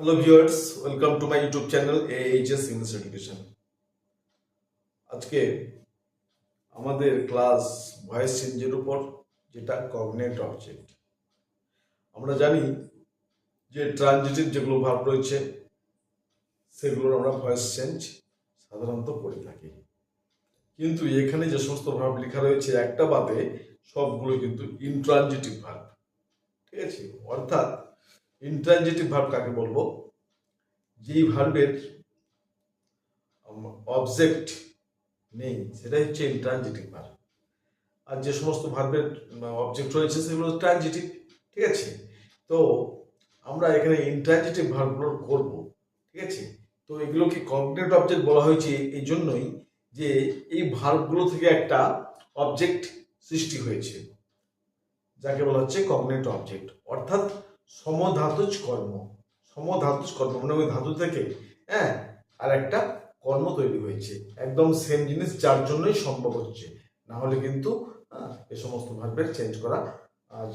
Hello viewers welcome to my YouTube channel HS English education আজকে আমাদের class voice চেঞ্জের উপর যেটা কগনেট অবজেক্ট আমরা জানি যে ট্রানজিটিভ যেগুলো ভাব রয়েছে, সেগুলোর আমরা ভয়েস চেঞ্জ সাধারণত করে থাকি। কিন্তু এখানে যে সমস্ত ভাব লেখা রয়েছে, একটা বাদে সবগুলো কিন্তু ইনট্রানজিটিভ ভাব ঠিক আছে? অর্থাৎ ইন্ট্রানজিটিভ ভার্ব কাকে বলব? যেই ভার্বের অবজেক্ট নেই, সেটাই হচ্ছে ইন্ট্রানজিটিভ ভার্ব আর যে সমস্ত ভার্বের অবজেক্ট রয়েছে, সেগুলো ট্রানজিটিভ ঠিক আছে? তো আমরা এখানে ইন্ট্রানজিটিভ ভার্বগুলো করব, ঠিক আছে? তো এগুলোকে কগনেট অবজেক্ট বলা হয়েছে, এই জন্যই যে এই ভার্বগুলো থেকে একটা অবজেক্ট সৃষ্টি হয়েছে, যাকে বলা হচ্ছে কগনেট অবজেক্ট অর্থাৎ সমধাতুজ কর্ম। সমধাতুজ কর্ম মানে ওই ধাতু থেকে হ্যাঁ আর একটা কর্ম তৈরি হয়েছে। একদম সেম জিনিস যার জন্যই সম্ভব হচ্ছে। না হলে কিন্তু এ সমস্ত ভার্বের চেঞ্জ করা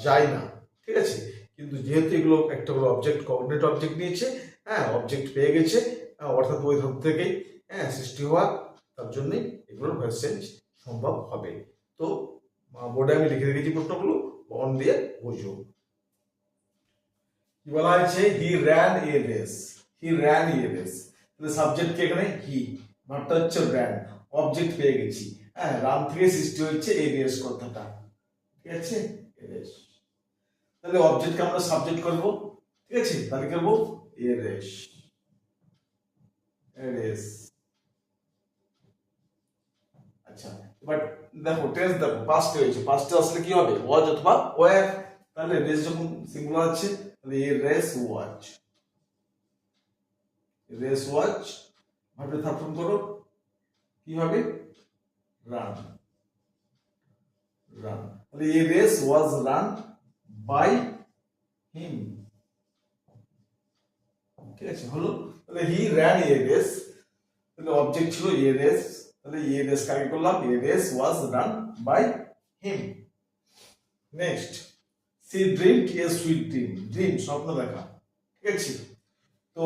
যায় না। ঠিক আছে? কিন্তু যেহেতু এগুলো একটা করে অবজেক্ট কগনেট অবজেক্ট নিয়েছে হ্যাঁ অবজেক্ট পেয়ে গেছে অর্থাৎ ওই ধাতু থেকেই হ্যাঁ সৃষ্টি হওয়া, তার জন্যই এগুলোর ভয়েস চেঞ্জ সম্ভব হবে। তো বোর্ডে আমি লিখে রেখেছি প্রশ্নগুলো অন দিয়ে বুঝো। কি বলা হয়েছে he ran a race he ran a race তাহলে সাবজেক্ট কি এখানে? হি ভাবটা হচ্ছে র্যান অবজেক্ট পেয়ে গেছি। হ্যাঁ রান থেকে সৃষ্টি হচ্ছে এই রেস কথাটা। ঠিক আছে? এ তাহলে অবজেক্টকে আমরা সাবজেক্ট করব। ঠিক আছে? তাহলে করব এ রেস এ রেস আচ্ছা এবার দেখো টেন্স দেখো পাস্ট হয়েছে। পাস্টে আসলে কি হবে? ওয়াজ অথবা ওয়ার তাহলে রেস যখন সিঙ্গুলার আছে তাহলে a race was. Race was, ভাবে স্থাপন করো। কি হবে? রান। রান। তাহলে a race was run by him. ঠিক আছে, হলো? তাহলে হি র্যান এ রেস। তাহলে অবজেক্ট ছিল এ রেস। তাহলে এ রেস কাকে করলাম? A race was run by him. Next. She dream a sweet dream dream স্বপ্ন দেখা, ঠিক আছে? তো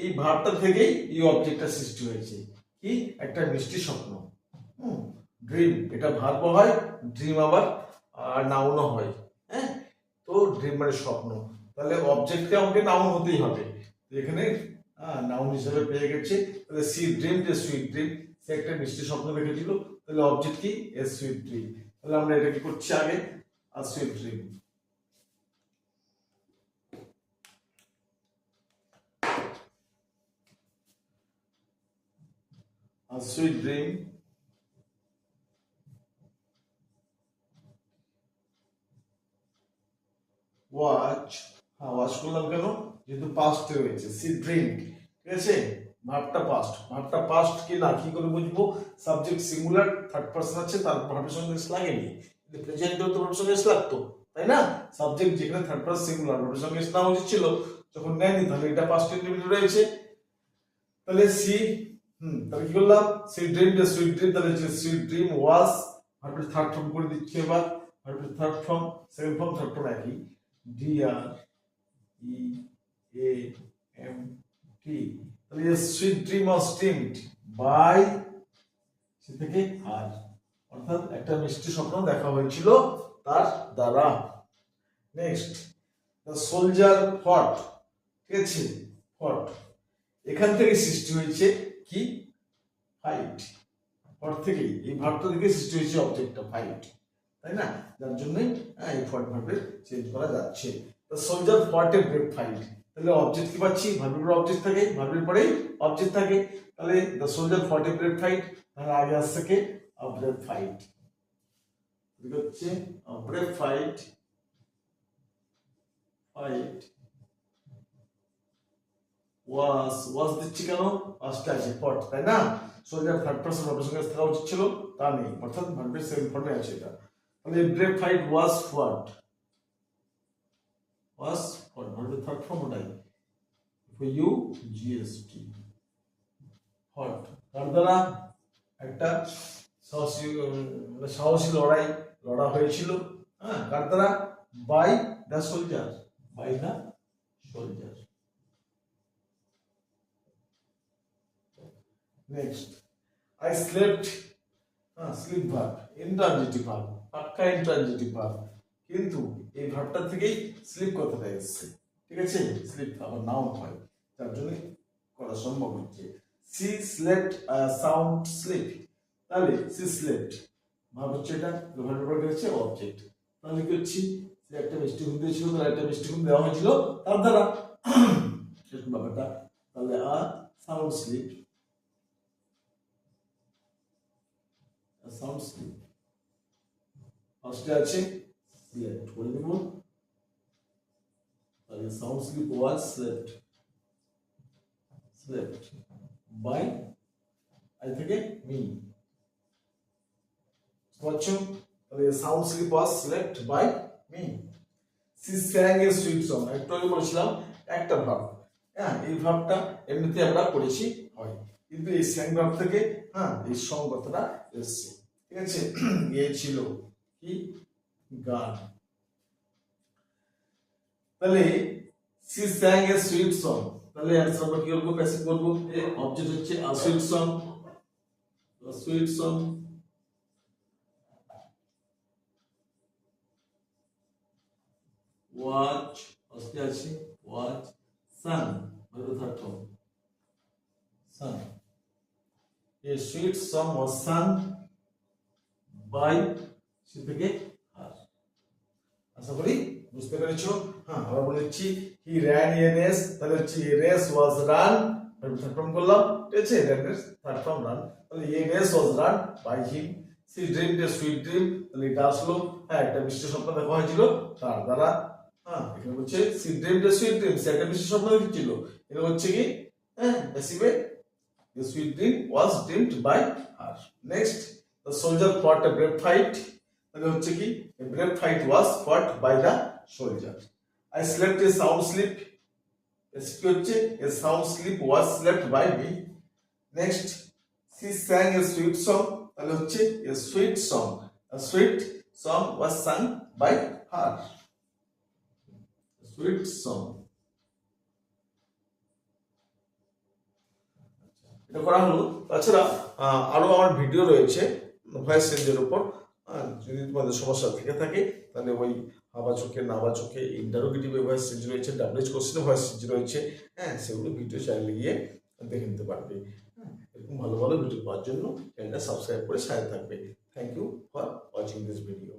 এই ভাবটা থেকেই এই অবজেক্টটা সৃষ্টি হয়েছে। কি? একটা মিষ্টি স্বপ্ন। ড্রিম এটা ভার্ব হয় ড্রিম আবার নাউনও হয় হ্যাঁ? তো ড্রিম মানে স্বপ্ন। তাহলে অবজেক্টকে আমাকে নাউন হতেই হবে। এখানে নাউন হিসেবে পেয়ে গেছে। তাহলে সি ড্রিম যে সুইট ড্রিম সে একটা মিষ্টি স্বপ্ন দেখেছিল। তাহলে অবজেক্ট কি? এ সুইট ড্রিম তাহলে আমরা এটা কি করছি আগে? আর sweet dream a sweet dream. Was হ্যাঁ ওয়াচ করলাম কেন? যেহেতু পাস্ট হয়েছে সি ড্রিঙ্ক ঠিক আছে? ভাবটা পাস্ট ভাবটা পাস্ট কি না? কি করে বুঝব? সাবজেক্ট সিঙ্গুলার থার্ড পার্সন আছে তার ভাবের সঙ্গে লাগেনি প্রেজেন্ট তো ভাবের সঙ্গে লাগতো তাই না? সাবজেক্ট যেখানে থার্ড পার্সন সিঙ্গুলার ভাবের সঙ্গে না উচিত ছিল যখন নেয়নি, তাহলে এটা পাস্ট ইন্ডিভিজুয়াল রয়েছে। তাহলে সি হুম। তাহলে কি করলাম? সেই ড্রিমটা সুইট ড্রিম তাহলে যে সুইট ড্রিম ওয়াজ ভার্বের থার্ড ফর্ম করে দিচ্ছি এবার। ভার্বের third form second form third form একই। D R E A M T তাহলে sweet dream was dreamed by সে থেকে আর। অর্থাৎ একটা মিষ্টি স্বপ্ন দেখা হয়েছিল তার দ্বারা। নেক্সট দ্য সোলজার ফট ঠিক আছে? ফট এখান থেকে সৃষ্টি হয়েছে। কি? ফাইট ফট থেকেই এই ভাবটা থেকে সৃষ্টি হয়েছে অবজেক্টটা ফাইট তাই না? যার জন্যই হ্যাঁ, এই ফট ভাবে চেঞ্জ করা যাচ্ছে। তো soldier fought a brave fight তাহলে অবজেক্ট কি পাচ্ছি? ভার্বের পরে অবজেক্ট থাকে ভার্বের পরেই অবজেক্ট থাকে। তাহলে the soldier fought a brave fight তাহলে আগে আসছে কে? ব্রেক ফাইট হচ্ছে brave fight fight was was দিচ্ছি কেন পাঁচটা আছে পট তাই না সোলজার থার্ড পার্সন ভার্বের সঙ্গে থাকা উচিত ছিল তা নেই অর্থাৎ ভার্বের সেকেন্ড ফর্মে আছে এটা তাহলে brave fight was what was what ভার্বের থার্ড ফর্ম ওটাই ইউ জিএসটি হট তার দ্বারা একটা সাহসী মানে সাহসী লড়াই, লড়া হয়েছিল হ্যাঁ? কার দ্বারা by the soldier by the soldier next I slept হ্যাঁ স্লিপ ভার্ব ইন্ট্রানজিটিভ ভার্ব পাক্কা ইন্ট্রানজিটিভ ভার্ব কিন্তু এই ভার্বটা থেকেই স্লিপ কথাটা এসেছে। ঠিক আছে? স্লিপ আবার নাউন হয়। তার জন্য করা সম্ভব হচ্ছে। সি স্লেপ্ট সাউন্ড স্লিপ তাহলে সি স্লেপ্ট ভাব হচ্ছে এটা। ভার্বের পরে হচ্ছে অবজেক্ট তাহলে কি হচ্ছে? সে একটা মিষ্টি ঘুম দিয়েছিল, তার একটা মিষ্টি ঘুম দেওয়া হয়েছিল। তার দ্বারা সেরকম ব্যাপারটা। তাহলে আর সাউন্ড স্লিপ সাউন্ড আছে তাহলে ওয়াজ বাই আই থেকে তাহলে sound sleep was slept by me she sang a sweet একটু একটা ভাব। হ্যাঁ এই ভাবটা এমনিতে আমরা করেছি হয়। কিন্তু এই স্যাং ভাব থেকে হ্যাঁ এই সং কথাটা এসছে। ঠিক আছে? এ ছিল কি? গান। তাহলে, she sang a sweet song তাহলে অ্যান্সার আমরা কি করব? প্যাসিভ করব অবজেক্ট হচ্ছে a sweet song sweet song was ফার্স্টে আছে। Was sung third form sung A sweet song was sung সে থেকে হার আশা করি বুঝতে পেরেছ? হ্যাঁ আমরা বলেছি হি র্যান এ রেস তাহলে হচ্ছে race was run third form করলাম ঠিক আছে? রেস থার্ড ফর্ম রান তাহলে a race was run by him she dream a sweet dream তাহলে এটা আসলো। হ্যাঁ একটা মিষ্টি স্বপ্ন দেখা হয়েছিল তার দ্বারা। হ্যাঁ এখানে হচ্ছে she dream a sweet dream সে একটা মিষ্টি স্বপ্ন দেখেছিল। এটা হচ্ছে কি? হ্যাঁ sweet dream was dreamed by her. Next, the soldier fought a brave fight. তাহলে হচ্ছে কি a brave fight was fought by the soldier. I slept a sound sleep. কি হচ্ছে a sound sleep was slept by me. Next, she sang a sweet song. তাহলে হচ্ছে a sweet song. A sweet song was sung by her. A sweet song. এটা করা হলো তাছাড়া আরও আমার ভিডিও রয়েছে ভয়েস চেঞ্জের উপর যদি তোমাদের সমস্যা থেকে থাকে তাহলে ওই আবাচকে চোখে ইন্টারোগেটিভ ভয়েস চেঞ্জ রয়েছে ডাবলেজ কোশ্চেনে ভয়েস চেঞ্জ রয়েছে হ্যাঁ সেগুলো ভিডিও চ্যানেলে গিয়ে দেখে নিতে পারবে। হ্যাঁ, এরকম ভালো ভালো ভিডিও পাওয়ার জন্য চ্যানেলটা সাবস্ক্রাইব করে সাথে থাকবে। Thank you for watching this video